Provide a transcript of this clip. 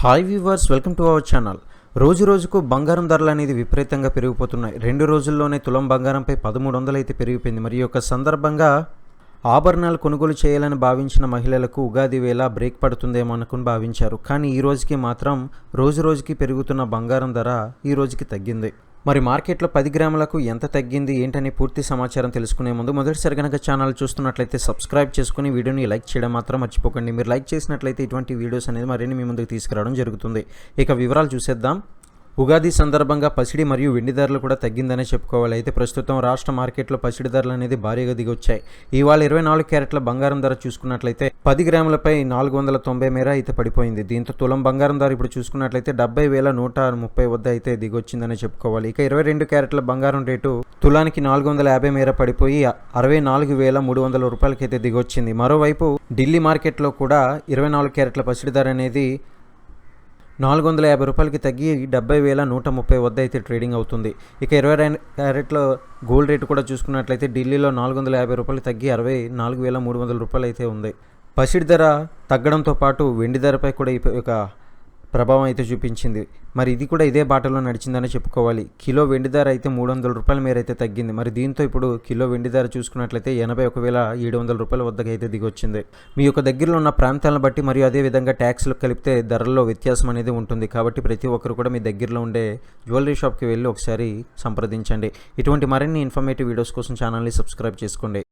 Hi viewers welcome to our channel. రోజు రోజుకు బంగారం ధరలు అనేది విపరీతంగా పెరిగిపోతున్నాయి. రెండు రోజుల్లోనే తులం బంగారంపై పదమూడు వందలు అయితే పెరిగిపోయింది. మరి యొక్క సందర్భంగా ఆభరణాలు కొనుగోలు చేయాలని భావించిన మహిళలకు ఉగాది వేళ బ్రేక్ పడుతుందేమో అనుకుని భావించారు. కానీ ఈ రోజుకి మాత్రం రోజు రోజుకి పెరుగుతున్న బంగారం ధర ఈ రోజుకి తగ్గింది. మరి మార్కెట్లో పది గ్రాములకు ఎంత తగ్గింది ఏంటని పూర్తి సమాచారం తెలుసుకునే ముందు మొదటిసారి కనుక ఛానల్ చూస్తున్నట్లయితే సబ్స్క్రైబ్ చేసుకుని వీడియోని లైక్ చేయడం మాత్రం మర్చిపోకండి. మీరు లైక్ చేసినట్లయితే ఇటువంటి వీడియోస్ అనేది మరిన్ని మీ ముందుకు తీసుకురావడం జరుగుతుంది. ఇక వివరాలు చూసేద్దాం. ఉగాది సందర్భంగా పసిడి మరియు వెండి ధరలు కూడా తగ్గిందనే చెప్పుకోవాలి. అయితే ప్రస్తుతం రాష్ట్ర మార్కెట్లో పసిడి ధరలు అనేది భారీగా దిగొచ్చాయి. ఇవాళ ఇరవై నాలుగు క్యారెట్ల బంగారం ధర చూసుకున్నట్లయితే పది గ్రాములపై నాలుగు వందల తొంభై మేర అయితే పడిపోయింది. దీంతో తులం బంగారం ధర ఇప్పుడు చూసుకున్నట్లయితే డెబ్బై వేల నూట ముప్పై వద్ద అయితే దిగొచ్చిందనే చెప్పుకోవాలి. ఇక ఇరవై రెండు క్యారెట్ల బంగారం రేటు తులానికి నాలుగు వందల యాభై మేర పడిపోయి అరవై నాలుగు వేల మూడు వందల రూపాయలకైతే దిగొచ్చింది. మరోవైపు ఢిల్లీ మార్కెట్లో కూడా ఇరవై నాలుగు క్యారెట్ల పసిడి ధర అనేది నాలుగు వందల యాభై రూపాయలకి తగ్గి డెబ్బై వేల నూట ముప్పై వద్ద అయితే ట్రేడింగ్ అవుతుంది. ఇక ఇరవై రెండు క్యారెట్లో గోల్డ్ రేటు కూడా చూసుకున్నట్లయితే ఢిల్లీలో నాలుగు వందల యాభై రూపాయలు తగ్గి అరవై నాలుగు వేల మూడు వందల రూపాయలు అయితే ఉంది. పసిడి ధర తగ్గడంతో పాటు వెండి ధరపై కూడా ఈ యొక్క ప్రభావం అయితే చూపించింది. మరి ఇది కూడా ఇదే బాటలో నడిచిందని చెప్పుకోవాలి. కిలో వెండి ధర అయితే మూడు వందల రూపాయల మేర అయితే తగ్గింది. మరి దీంతో ఇప్పుడు కిలో వెండి ధర చూసుకున్నట్లయితే ఎనభై ఒక వేల ఏడు వందల రూపాయల వద్దకు అయితే దిగొచ్చింది. మీ యొక్క దగ్గరలో ఉన్న ప్రాంతాలను బట్టి మరియు అదే విధంగా ట్యాక్స్లు కలిపితే ధరల్లో వ్యత్యాసం అనేది ఉంటుంది. కాబట్టి ప్రతి ఒక్కరు కూడా మీ దగ్గరలో ఉండే జ్యువెలరీ షాప్కి వెళ్ళి ఒకసారి సంప్రదించండి. ఇటువంటి మరిన్ని ఇన్ఫర్మేటివ్ వీడియోస్ కోసం ఛానల్ని సబ్స్క్రైబ్ చేసుకోండి.